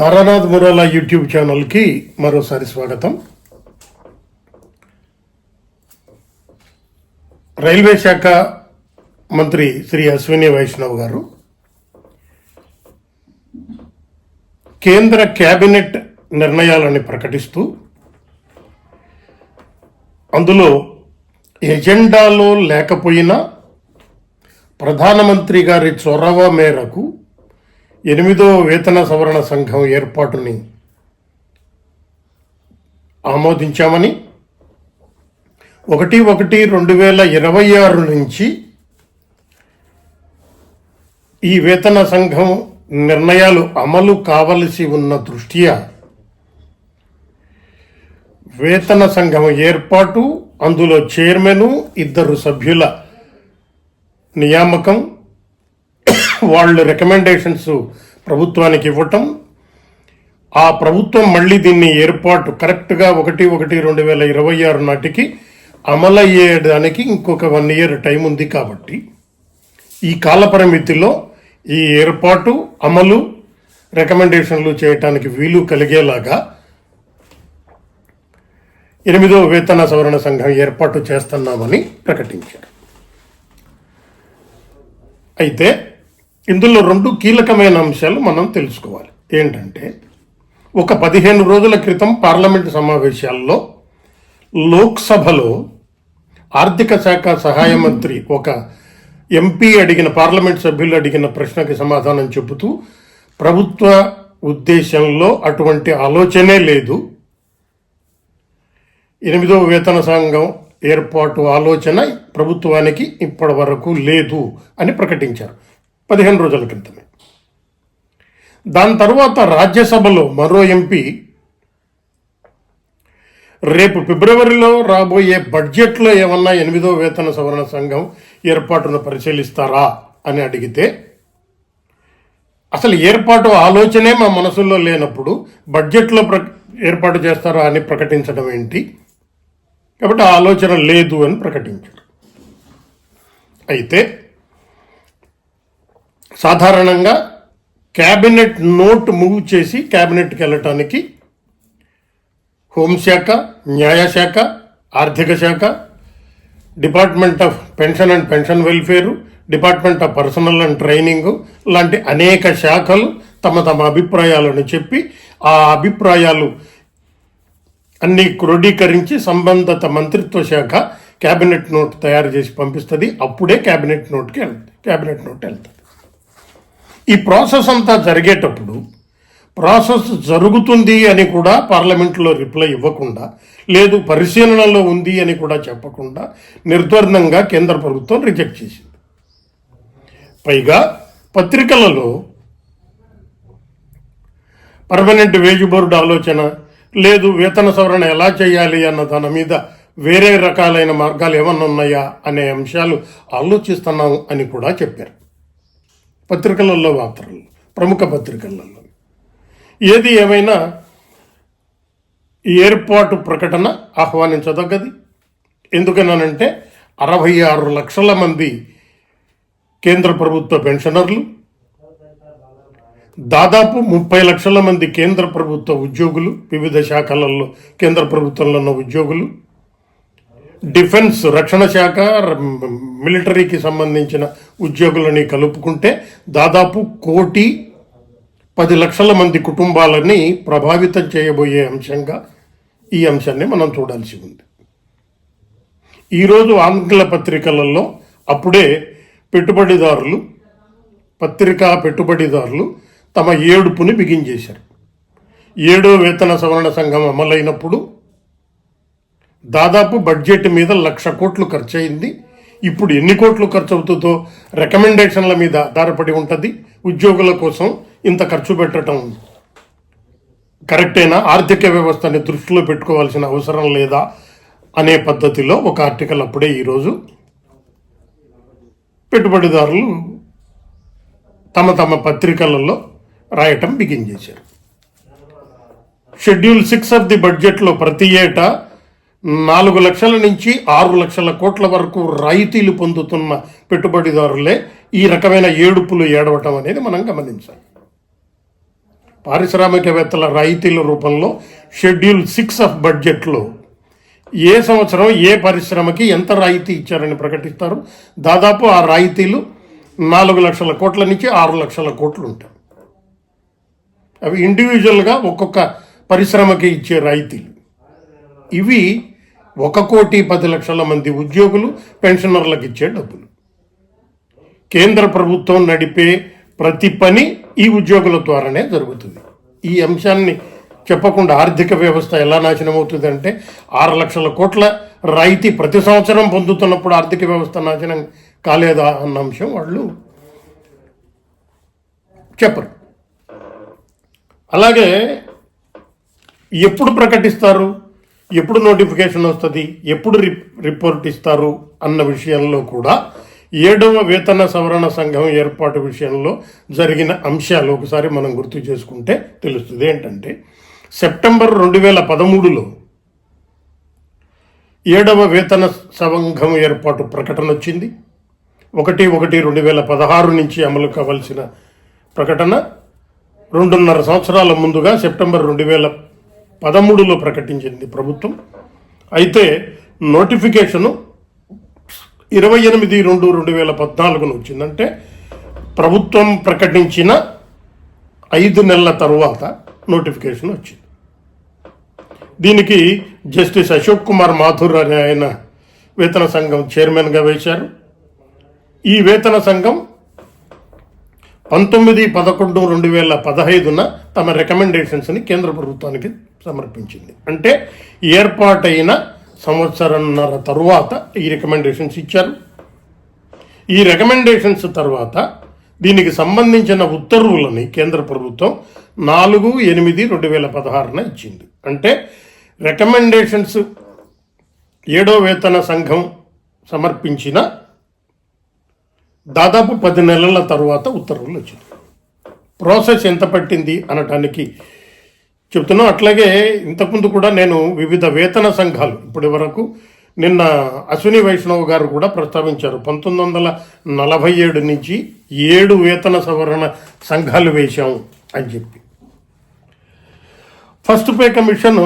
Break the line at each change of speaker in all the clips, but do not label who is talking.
Taranath మురాలా YouTube ఛానల్కి మరోసారి స్వాగతం. రైల్వే శాఖ మంత్రి శ్రీ అశ్విని వైష్ణవ్ గారు కేంద్ర క్యాబినెట్ నిర్ణయాలని ప్రకటిస్తూ అందులో ఎజెండాలో లేకపోయినా ప్రధానమంత్రి గారి చొరవ మేరకు ఎనిమిదో వేతన సవరణ సంఘం ఏర్పాటుని ఆమోదించామని ఒకటి ఒకటి రెండు వేల ఇరవై ఆరు నుంచి ఈ వేతన సంఘం నిర్ణయాలు అమలు కావలసి ఉన్న దృష్ట్యా వేతన సంఘం ఏర్పాటు అందులో చైర్మను ఇద్దరు సభ్యుల నియామకం వాళ్ళు రికమెండేషన్స్ ప్రభుత్వానికి ఇవ్వటం ఆ ప్రభుత్వం మళ్ళీ దీన్ని ఏర్పాటు కరెక్ట్గా ఒకటి ఒకటి రెండు వేల ఇరవై ఆరు నాటికి అమలయ్యేయడానికి ఇంకొక వన్ ఇయర్ టైం ఉంది కాబట్టి ఈ కాలపరిమితిలో ఈ ఏర్పాటు అమలు రికమెండేషన్లు చేయటానికి వీలు కలిగేలాగా ఎనిమిదో వేతన సవరణ సంఘం ఏర్పాటు చేస్తున్నామని ప్రకటించారు. అయితే ఇందులో రెండు కీలకమైన అంశాలు మనం తెలుసుకోవాలి. ఏంటంటే ఒక పదిహేను రోజుల క్రితం పార్లమెంటు సమావేశాల్లో లోక్సభలో ఆర్థిక శాఖ సహాయ మంత్రి ఒక ఎంపీ అడిగిన పార్లమెంట్ సభ్యులు అడిగిన ప్రశ్నకి సమాధానం చెబుతూ ప్రభుత్వ ఉద్దేశంలో అటువంటి ఆలోచనే లేదు. ఎనిమిదవ వేతన సంఘం ఏర్పాటు ఆలోచన ప్రభుత్వానికి ఇప్పటి వరకు లేదు అని ప్రకటించారు. పదిహేను రోజుల క్రితమే. దాని తర్వాత రాజ్యసభలో మరో ఎంపీ రేపు ఫిబ్రవరిలో రాబోయే బడ్జెట్లో ఏమన్నా ఎనిమిదో వేతన సవరణ సంఘం ఏర్పాటును పరిశీలిస్తారా అని అడిగితే అసలు ఏర్పాటు ఆలోచనే మా మనసులో లేనప్పుడు బడ్జెట్లో ప్ర ఏర్పాటు చేస్తారా అని ప్రకటించడం ఏంటి? కాబట్టి ఆ ఆలోచన లేదు అని ప్రకటించారు. అయితే సాధారణంగా క్యాబినెట్ నోట్ మూవ్ చేసి క్యాబినెట్కి వెళ్ళటానికి హోంశాఖ న్యాయశాఖ ఆర్థిక శాఖ department of pension and pension welfare department of personnel and training లాంటి అనేక శాఖలు తమ తమ అభిప్రాయాలను చెప్పి ఆ అభిప్రాయాలు అన్ని క్రోడీకరించి సంబంధిత మంత్రిత్వ శాఖ క్యాబినెట్ నోట్ తయారు చేసి పంపిస్తుంది. అప్పుడే క్యాబినెట్ నోట్కి వెళ్తుంది క్యాబినెట్ నోట్ వెళ్తుంది. ఈ ప్రాసెస్ అంతా జరిగేటప్పుడు ప్రాసెస్ జరుగుతుంది అని కూడా పార్లమెంట్లో రిప్లై ఇవ్వకుండా లేదు పరిశీలనలో ఉంది అని కూడా చెప్పకుండా నిర్ద్వందంగా కేంద్ర ప్రభుత్వం రిజెక్ట్ చేసింది. పైగా పత్రికలలో పర్మనెంట్ వేజ్ బోర్డు ఆలోచన లేదు వేతన సవరణ ఎలా చేయాలి అన్న దాని మీద వేరే రకాలైన మార్గాలు ఏమన్నా ఉన్నాయా అనే అంశాలు ఆలోచిస్తున్నాం అని కూడా చెప్పారు. పత్రికలలో వార్తలు ప్రముఖ పత్రికలలో. ఏది ఏమైనా ఏర్పాటు ప్రకటన ఆహ్వానించదగ్గది. ఎందుకన్నానంటే అరవై ఆరు లక్షల మంది కేంద్ర ప్రభుత్వ పెన్షనర్లు దాదాపు ముప్పై లక్షల మంది కేంద్ర ప్రభుత్వ ఉద్యోగులు వివిధ శాఖలలో కేంద్ర ప్రభుత్వంలో ఉన్న ఉద్యోగులు డిఫెన్స్ రక్షణ శాఖ మిలిటరీకి సంబంధించిన ఉద్యోగులని కలుపుకుంటే దాదాపు కోటి పది లక్షల మంది కుటుంబాలని ప్రభావితం చేయబోయే అంశంగా ఈ అంశాన్ని మనం చూడాల్సి ఉంది. ఈరోజు ఆంగ్ల పత్రికలలో అప్పుడే పెట్టుబడిదారులు పత్రికా పెట్టుబడిదారులు తమ ఏడుపుని బిగించేశారు. ఏడో వేతన సవరణ సంఘం అమలైనప్పుడు దాదాపు బడ్జెట్ మీద లక్ష కోట్లు ఖర్చు అయింది ఇప్పుడు ఎన్ని కోట్లు ఖర్చు అవుతుందో రికమెండేషన్ల మీద ఆధారపడి ఉంటుంది. ఉద్యోగుల కోసం ఇంత ఖర్చు పెట్టడం కరెక్టేనా? ఆర్థిక వ్యవస్థని దృష్టిలో పెట్టుకోవాల్సిన అవసరం లేదా అనే పద్ధతిలో ఒక ఆర్టికల్ అప్పుడే ఈరోజు పెట్టుబడిదారులు తమ తమ పత్రికలలో రాయటం బిగిన్ చేశారు. షెడ్యూల్ సిక్స్ ఆఫ్ ది బడ్జెట్లో ప్రతి ఏటా నాలుగు లక్షల నుంచి ఆరు లక్షల కోట్ల వరకు రాయితీలు పొందుతున్న పెట్టుబడిదారులే ఈ రకమైన ఏడుపులు ఏడవటం అనేది మనం గమనించాలి. పారిశ్రామికవేత్తల రాయితీల రూపంలో షెడ్యూల్ సిక్స్ ఆఫ్ బడ్జెట్లో ఏ సంవత్సరం ఏ పరిశ్రమకి ఎంత రాయితీ ఇచ్చారని ప్రకటిస్తారు. దాదాపు ఆ రాయితీలు నాలుగు లక్షల కోట్ల నుంచి ఆరు లక్షల కోట్లు ఉంటాయి. అవి ఇండివిజువల్గా ఒక్కొక్క పరిశ్రమకి ఇచ్చే రాయితీలు. ఇవి ఒక కోటి పది లక్షల మంది ఉద్యోగులు పెన్షనర్లకు ఇచ్చే డబ్బులు. కేంద్ర ప్రభుత్వం నడిపే ప్రతి పని ఈ ఉద్యోగుల ద్వారానే జరుగుతుంది. ఈ అంశాన్ని చెప్పకుండా ఆర్థిక వ్యవస్థ ఎలా నాశనం అవుతుంది అంటే ఆరు లక్షల కోట్ల రాయితీ ప్రతి సంవత్సరం పొందుతున్నప్పుడు ఆర్థిక వ్యవస్థ నాశనం కాలేదా అన్న అంశం వాళ్ళు చెప్పరు. అలాగే ఎప్పుడు ప్రకటిస్తారు? ఎప్పుడు నోటిఫికేషన్ వస్తుంది ఎప్పుడు రి- రిపోర్ట్ ఇస్తారు అన్న విషయంలో కూడా ఏడవ వేతన సవరణ సంఘం ఏర్పాటు విషయంలో జరిగిన అంశాలు ఒకసారి మనం గుర్తు చేసుకుంటే తెలుస్తుంది. ఏంటంటే సెప్టెంబర్ రెండు వేల పదమూడులో ఏడవ వేతన సంఘం ఏర్పాటు ప్రకటన వచ్చింది. ఒకటి ఒకటి రెండు వేల పదహారు నుంచి అమలు కావాల్సిన ప్రకటన. రెండున్నర సంవత్సరాల ముందుగా సెప్టెంబర్ రెండు వేల పదమూడులో ప్రకటించింది ప్రభుత్వం. అయితే నోటిఫికేషను ఇరవై ఎనిమిది రెండు రెండు వేల పద్నాలుగున వచ్చిందంటే ప్రభుత్వం ప్రకటించిన ఐదు నెలల తరువాత నోటిఫికేషన్ వచ్చింది. దీనికి జస్టిస్ అశోక్ కుమార్ మాథుర్ అనే ఆయన వేతన సంఘం చైర్మన్గా వేశారు. ఈ వేతన సంఘం పంతొమ్మిది పదకొండు రెండు వేల పదహైదున తమ రికమెండేషన్స్ని కేంద్ర ప్రభుత్వానికి సమర్పించింది. అంటే ఏర్పాటైన సంవత్సరంన్నర తరువాత ఈ రికమెండేషన్స్ ఇచ్చారు. ఈ రికమెండేషన్స్ తర్వాత దీనికి సంబంధించిన ఉత్తర్వులని కేంద్ర ప్రభుత్వం నాలుగు ఎనిమిది రెండు వేల పదహారున ఇచ్చింది. అంటే రికమెండేషన్స్ ఏడో వేతన సంఘం సమర్పించిన దాదాపు పది నెలల తర్వాత ఉత్తర్వులు వచ్చింది. ప్రాసెస్ ఎంత పట్టింది అనటానికి చెప్తున్నా అట్లాగే ఇంతకుముందు కూడా నేను వివిధ వేతన సంఘాలు ఇప్పటి వరకు నిన్న అశ్విని వైష్ణవ్ గారు కూడా ప్రస్తావించారు. పంతొమ్మిది వందల నలభై ఏడు నుంచి ఏడు వేతన సవరణ సంఘాలు వేశాము అని చెప్పి. ఫస్ట్ పే కమిషన్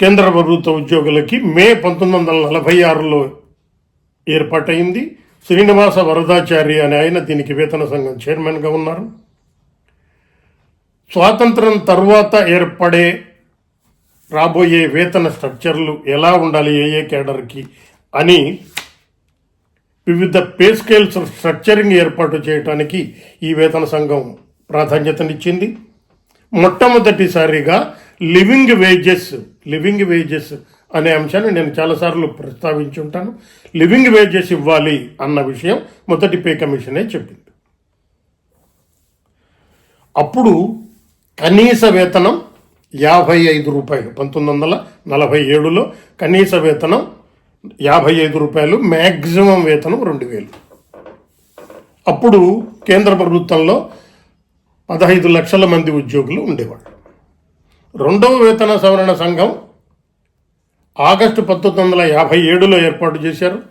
కేంద్ర ప్రభుత్వ ఉద్యోగులకి మే పంతొమ్మిది వందల నలభై ఆరులో ఏర్పాటైంది శ్రీనివాస వరదాచారి అనే ఆయన దీనికి వేతన సంఘం చైర్మన్గా ఉన్నారు. స్వాతంత్రం తర్వాత ఏర్పడే రాబోయే వేతన స్ట్రక్చర్లు ఎలా ఉండాలి ఏ ఏ కేడర్కి అని వివిధ పే స్కేల్స్ స్ట్రక్చరింగ్ ఏర్పాటు చేయడానికి ఈ వేతన సంఘం ప్రాధాన్యతనిచ్చింది. మొట్టమొదటిసారిగా లివింగ్ వేజెస్ లివింగ్ వేజెస్ అనే అంశాన్ని నేను చాలాసార్లు ప్రస్తావించి ఉంటాను. లివింగ్ వేజెస్ ఇవ్వాలి అన్న విషయం మొదటి పే కమిషనే చెప్పింది. అప్పుడు కనీస వేతనం యాభై ఐదు రూపాయలు. పంతొమ్మిది వందల నలభై ఏడులో కనీస వేతనం యాభై ఐదు రూపాయలు మ్యాక్సిమం వేతనం రెండు వేలు. అప్పుడు కేంద్ర ప్రభుత్వంలో పదహైదు లక్షల మంది ఉద్యోగులు ఉండేవాళ్ళు. రెండవ వేతన సవరణ సంఘం ఆగస్టు పంతొమ్మిది వందల యాభై ఏడులో ఏర్పాటు చేశారు.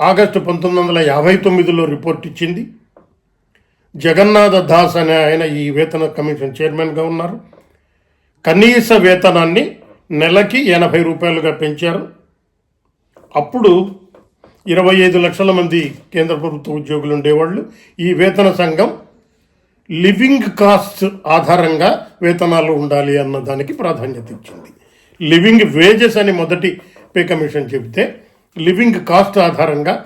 ఆగస్టు పంతొమ్మిది వందల యాభై తొమ్మిదిలో రిపోర్ట్ ఇచ్చింది. జగన్నాథ దాస్ అనే ఆయన ఈ వేతన కమిషన్ చైర్మన్గా ఉన్నారు. కనీస వేతనాన్ని నెలకి ఎనభై రూపాయలుగా పెంచారు. అప్పుడు ఇరవై ఐదు లక్షల మంది కేంద్ర ప్రభుత్వ ఉద్యోగులు ఉండేవాళ్ళు. ఈ వేతన సంఘం లివింగ్ కాస్ట్ ఆధారంగా వేతనాలు ఉండాలి అన్న దానికి ప్రాధాన్యత ఇచ్చింది. లివింగ్ వేజెస్ అని మొదటి పే కమిషన్ చెబితే లివింగ్ కాస్ట్ ఆధారంగా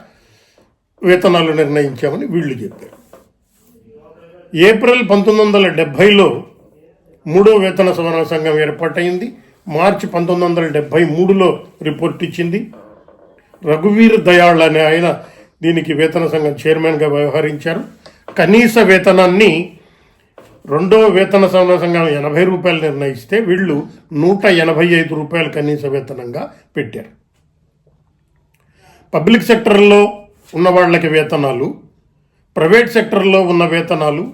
వేతనాలు నిర్ణయించామని వీళ్ళు చెప్పారు. ఏప్రిల్ పంతొమ్మిది వందల డెబ్భైలో మూడో వేతన సవరణ సంఘం ఏర్పాటైంది. మార్చి పంతొమ్మిది వందల డెబ్భై మూడులో రిపోర్ట్ ఇచ్చింది. రఘువీర్ దయాళ్ అనే ఆయన దీనికి వేతన సంఘం చైర్మన్గా వ్యవహరించారు. కనీస వేతనాన్ని రెండో వేతన సవరణ సంఘం ఎనభై రూపాయలు నిర్ణయిస్తే వీళ్ళు నూట ఎనభై ఐదు రూపాయలు కనీస వేతనంగా పెట్టారు. పబ్లిక్ సెక్టర్లో ఉన్న వాళ్ళకి వేతనాలు ప్రైవేట్ సెక్టర్లో ఉన్న వేతనాలు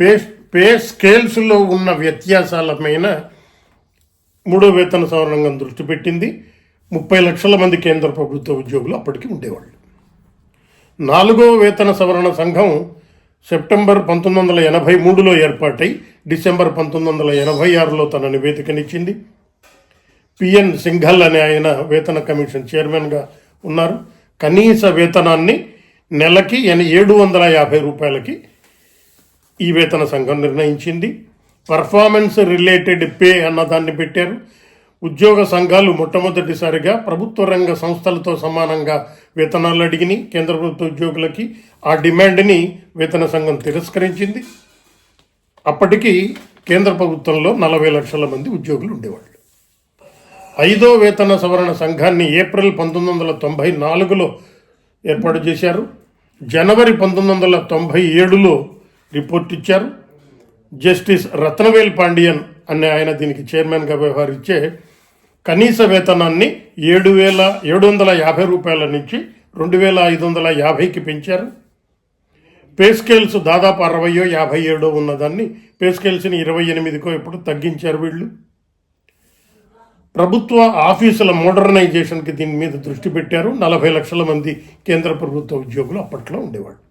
పే పే స్కేల్స్లో ఉన్న వ్యత్యాసాల పైన మూడో వేతన సవరణంగా దృష్టి పెట్టింది. ముప్పై లక్షల మంది కేంద్ర ప్రభుత్వ ఉద్యోగులు అప్పటికి ఉండేవాళ్ళు. నాలుగో వేతన సవరణ సంఘం సెప్టెంబర్ పంతొమ్మిది వందల ఎనభై మూడులో ఏర్పాటై డిసెంబర్ పంతొమ్మిది వందల ఎనభై ఆరులో తన నివేదికనిచ్చింది. పిఎన్ సింఘల్ అనే ఆయన వేతన కమిషన్ చైర్మన్గా ఉన్నారు. కనీస వేతనాన్ని నెలకి ఎన- ఏడు వందల యాభై రూపాయలకి ఈ వేతన సంఘం నిర్ణయించింది. పర్ఫార్మెన్స్ రిలేటెడ్ పే అన్నదాన్ని పెట్టారు. ఉద్యోగ సంఘాలు మొట్టమొదటిసారిగా ప్రభుత్వ రంగ సంస్థలతో సమానంగా వేతనాలు అడిగినాయి. కేంద్ర ప్రభుత్వ ఉద్యోగులకి ఆ డిమాండ్ని వేతన సంఘం తిరస్కరించింది. అప్పటికి కేంద్ర ప్రభుత్వంలో నలభై లక్షల మంది ఉద్యోగులు ఉండేవాళ్ళు. ఐదో వేతన సవరణ సంఘాన్ని ఏప్రిల్ పంతొమ్మిది వందల తొంభై నాలుగులో ఏర్పాటు చేశారు. జనవరి పంతొమ్మిది వందల తొంభై ఏడులో రిపోర్ట్ ఇచ్చారు. జస్టిస్ రత్నవేల్ పాండియన్ అనే ఆయన దీనికి చైర్మన్గా వ్యవహరించే కనీస వేతనాన్ని ఏడు వేల ఏడు వందల యాభై రూపాయల నుంచి రెండు వేల ఐదు వందల యాభైకి పెంచారు. పే స్కేల్స్ దాదాపు అరవయో యాభై ఏడో ఉన్నదాన్ని పే స్కేల్స్ని ఇరవై ఎనిమిదికో ఇప్పుడు తగ్గించారు వీళ్ళు. ప్రభుత్వ ఆఫీసుల మోడర్నైజేషన్కి దీని మీద దృష్టి పెట్టారు. నలభై లక్షల మంది కేంద్ర ప్రభుత్వ ఉద్యోగులు అప్పట్లో ఉండేవాళ్ళు.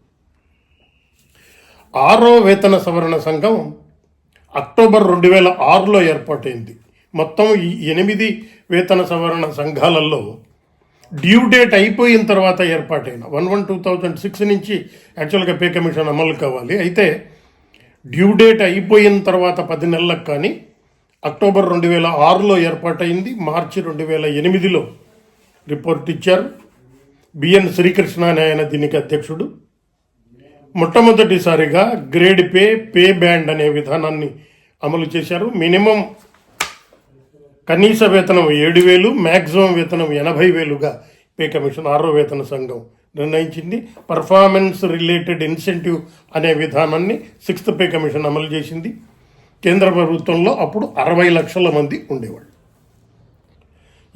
ఆరో వేతన సవరణ సంఘం అక్టోబర్ రెండు వేల ఆరులో ఏర్పాటైంది. మొత్తం ఈ ఎనిమిది వేతన సవరణ సంఘాలలో డ్యూ డేట్ అయిపోయిన తర్వాత ఏర్పాటైన one one two thousand six నుంచి యాక్చువల్గా పే కమిషన్ అమలు కావాలి. అయితే డ్యూ డేట్ అయిపోయిన తర్వాత పది నెలలకు కానీ అక్టోబర్ రెండు వేల ఆరులో ఏర్పాటైంది. మార్చి రెండు వేల ఎనిమిదిలో రిపోర్ట్ ఇచ్చారు. బిఎన్ శ్రీకృష్ణ అనే ఆయన దీనికి అధ్యక్షుడు. మొట్టమొదటిసారిగా గ్రేడ్ పే పే బ్యాండ్ అనే విధానాన్ని అమలు చేశారు. మినిమం కనీస వేతనం ఏడు వేలు మ్యాక్సిమం వేతనం ఎనభై వేలుగా పే కమిషన్ ఆరో వేతన సంఘం నిర్ణయించింది. పర్ఫార్మెన్స్ రిలేటెడ్ ఇన్సెంటివ్ అనే విధానాన్ని సిక్స్త్ పే కమిషన్ అమలు చేసింది. కేంద్ర ప్రభుత్వంలో అప్పుడు అరవై లక్షల మంది ఉండేవాళ్ళు.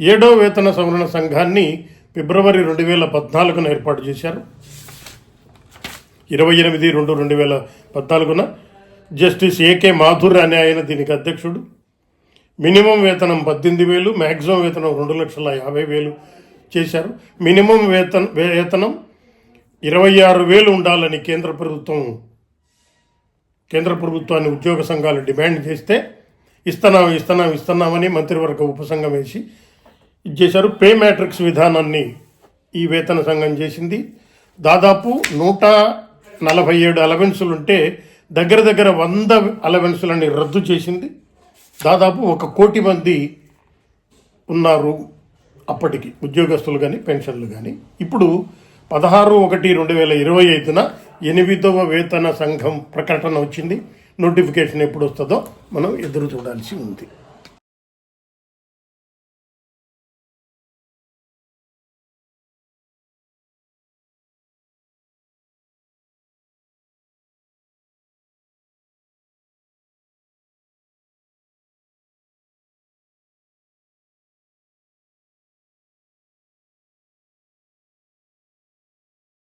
ఏడో వేతన సవరణ సంఘాన్ని ఫిబ్రవరి రెండు వేల పద్నాలుగున ఏర్పాటు చేశారు. ఇరవై ఎనిమిది రెండు రెండు వేల పద్నాలుగున జస్టిస్ ఏకే మాధుర్ అనే ఆయన దీనికి అధ్యక్షుడు. మినిమం వేతనం పద్దెనిమిది వేలు మ్యాక్సిమం వేతనం రెండు లక్షల యాభై వేలు చేశారు. మినిమం వేతన వేతనం ఇరవై ఆరు వేలు ఉండాలని కేంద్ర ప్రభుత్వం కేంద్ర ప్రభుత్వాన్ని ఉద్యోగ సంఘాలు డిమాండ్ చేస్తే ఇస్తున్నాం ఇస్తున్నాం ఇస్తున్నామని మంత్రివర్గ ఉపసంఘం వేసి ఇచ్చేశారు. పే మ్యాట్రిక్స్ విధానాన్ని ఈ వేతన సంఘం చేసింది. దాదాపు నూట నలభై ఏడు అలవెన్సులు ఉంటే దగ్గర దగ్గర వంద అలవెన్సులని రద్దు చేసింది. దాదాపు ఒక కోటి మంది ఉన్నారు అప్పటికి. ఉద్యోగస్తులు కానీ పెన్షన్లు కానీ ఇప్పుడు పదహారు ఒకటి రెండు వేల ఇరవై ఐదున ఎనిమిదవ వేతన సంఘం ప్రకటన వచ్చింది. నోటిఫికేషన్ ఎప్పుడు వస్తుందో మనం ఎదురు చూడాల్సి ఉంది.